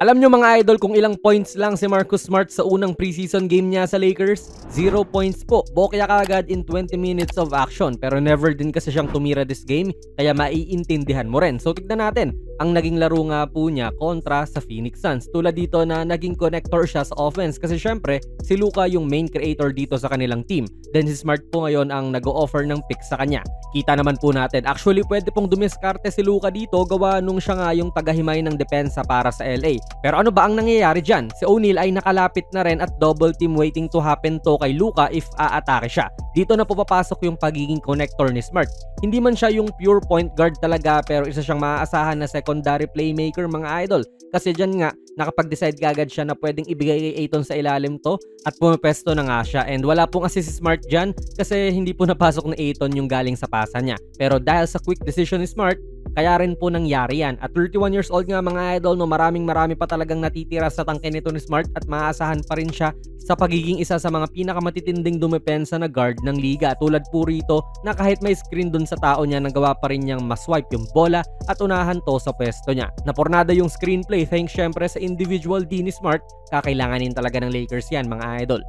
Alam nyo mga idol kung ilang points lang si Marcus Smart sa unang preseason game niya sa Lakers? Zero points po. Bokya kagad in 20 minutes of action pero never din kasi siyang tumira this game kaya maiintindihan mo rin. So tignan natin ang naging laro nga po niya kontra sa Phoenix Suns. Tulad dito na naging connector siya sa offense kasi syempre si Luka yung main creator dito sa kanilang team. Then si Smart po ngayon ang nag-o-offer ng pick sa kanya. Kita naman po natin actually pwede pong dumiskarte si Luka dito gawa nung siya nga yung tagahimay ng depensa para sa LA. Pero ano ba ang nangyayari dyan? Si O'Neal ay nakalapit na rin at double team waiting to happen to kay Luka if aatake siya. Dito na po papasok yung pagiging connector ni Smart. Hindi man siya yung pure point guard talaga pero isa siyang maaasahan na secondary playmaker mga idol. Kasi dyan nga, nakapag-decide kagad siya na pwedeng ibigay kay Aiton sa ilalim to at pumapesto na nga siya. And wala pong assist si Smart dyan kasi hindi po napasok ni Aiton yung galing sa pasa niya. Pero dahil sa quick decision ni Smart, kaya rin po nangyari yan. At 31 years old nga mga idol, no, maraming marami pa talagang natitira sa tangke nito ni Smart at maaasahan pa rin siya sa pagiging isa sa mga pinakamatitinding dumepensa na guard ng liga. Tulad po rito na kahit may screen dun sa tao niya, nagawa pa rin niyang maswipe yung bola at unahan to sa pwesto niya. Napornada yung screenplay thanks syempre sa individual D ni Smart, kakailanganin talaga ng Lakers yan mga idol.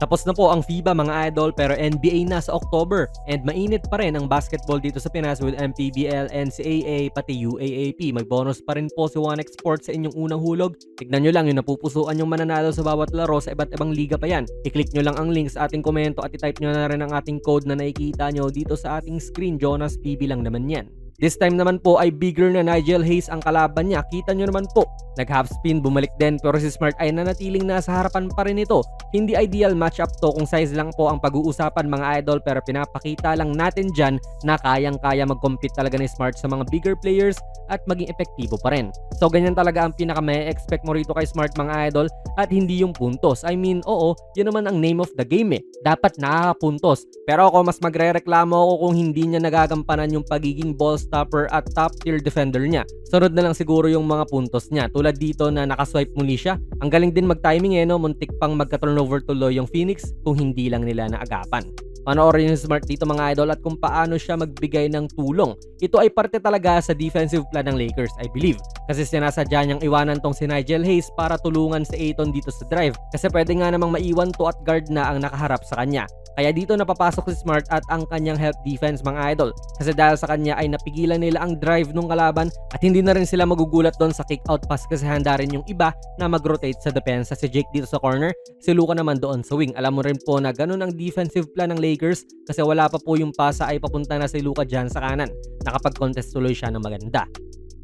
Tapos na po ang FIBA mga idol pero NBA na sa October and mainit pa rin ang basketball dito sa Pinas with MPBL, NCAA pati UAAP. May bonus pa rin po si One Sports sa inyong unang hulog. Tignan nyo lang yung napupusuan yung mananalo sa bawat laro sa iba't ibang liga pa yan. I-click nyo lang ang link sa ating komento at i-type nyo na rin ang ating code na nakikita nyo dito sa ating screen. Jonas PB lang naman yan. This time naman po ay bigger na Nigel Hayes ang kalaban niya. Kita nyo naman po, nag-half spin, bumalik din pero si Smart ay nanatiling nasa harapan pa rin ito. Hindi ideal matchup to kung size lang po ang pag-uusapan mga idol pero pinapakita lang natin dyan na kayang-kaya mag-compete talaga ni Smart sa mga bigger players at maging epektibo pa rin. So ganyan talaga ang pinaka may expect mo rito kay Smart mga idol at hindi yung puntos. I mean, oo, yun naman ang name of the game eh. Dapat nakakapuntos. Pero ako mas magre-reklamo ako kung hindi niya nagagampanan yung pagiging ball stopper at top tier defender niya. Sunod na lang siguro yung mga puntos niya. Tulad dito na nakaswipe muli siya. Ang galing din mag-timing eh no, muntik pang magka-turnover tuloy yung Phoenix kung hindi lang nila naagapan. Panoorin yung Smart dito mga idol at kung paano siya magbigay ng tulong. Ito ay parte talaga sa defensive plan ng Lakers, I believe. Kasi sinasadya niyang iwanan tong si Nigel Hayes para tulungan si Aiton dito sa drive. Kasi pwede nga namang maiwan to at guard na ang nakaharap sa kanya. Kaya dito napapasok si Smart at ang kanyang help defense mga idol. Kasi dahil sa kanya ay napigilan nila ang drive nung kalaban at hindi na rin sila magugulat doon sa kick out pass kasi handa rin yung iba na mag-rotate sa depensa. Si Jake dito sa corner, si Luka naman doon sa wing. Alam mo rin po na ganun ang defensive plan ng Lakers kasi wala pa po yung pasa ay papunta na si Luka dyan sa kanan. Nakapag-contest tuloy siya ng maganda.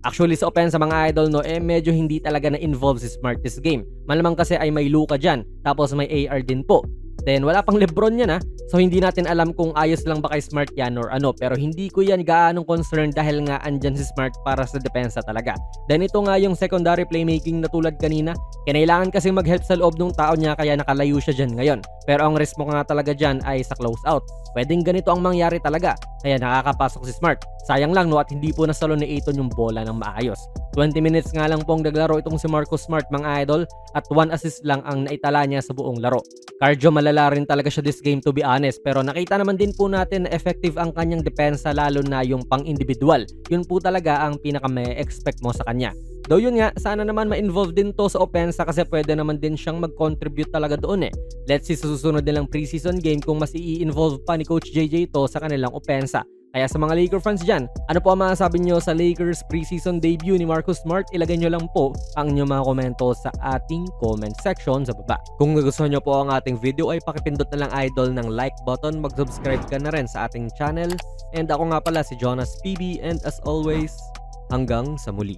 Actually sa open mga idol no, eh medyo hindi talaga na-involve si Smart this game. Malamang kasi ay may Luka dyan, tapos may AR din po. Then wala pang Lebron yan ha. So hindi natin alam kung ayos lang ba kay Smart yan or ano. Pero hindi ko yan gaanong concern dahil nga andyan si Smart para sa depensa talaga. Then ito nga yung secondary playmaking na tulad kanina. Kinailangan kasi mag-help sa loob ng tao niya kaya nakalayo siya dyan ngayon. Pero ang risk mo nga talaga dyan ay sa close out. Pwedeng ganito ang mangyari talaga. Kaya nakakapasok si Smart. Sayang lang no at hindi po nasalo ni Aiton yung bola ng maayos. 20 minutes nga lang pong naglaro itong si Marcus Smart mga idol at 1 assist lang ang naitala niya sa buong laro. Cardio malala rin talaga siya this game to be honest pero nakita naman din po natin na effective ang kanyang depensa lalo na yung pang individual. Yun po talaga ang pinaka may expect mo sa kanya. Though yun nga, sana naman ma-involve din to sa opensa kasi pwede naman din siyang mag-contribute talaga doon eh. Let's see sa susunod nilang preseason game kung mas i-involve pa ni Coach JJ to sa kanilang opensa. Kaya sa mga Laker fans dyan, ano po ang masasabi nyo sa Lakers preseason debut ni Marcus Smart? Ilagay nyo lang po ang inyong mga komento sa ating comment section sa baba. Kung nagustuhan nyo po ang ating video ay pakipindot na lang idol ng like button, mag-subscribe ka na rin sa ating channel. And ako nga pala si Jonas PB and as always, hanggang sa muli.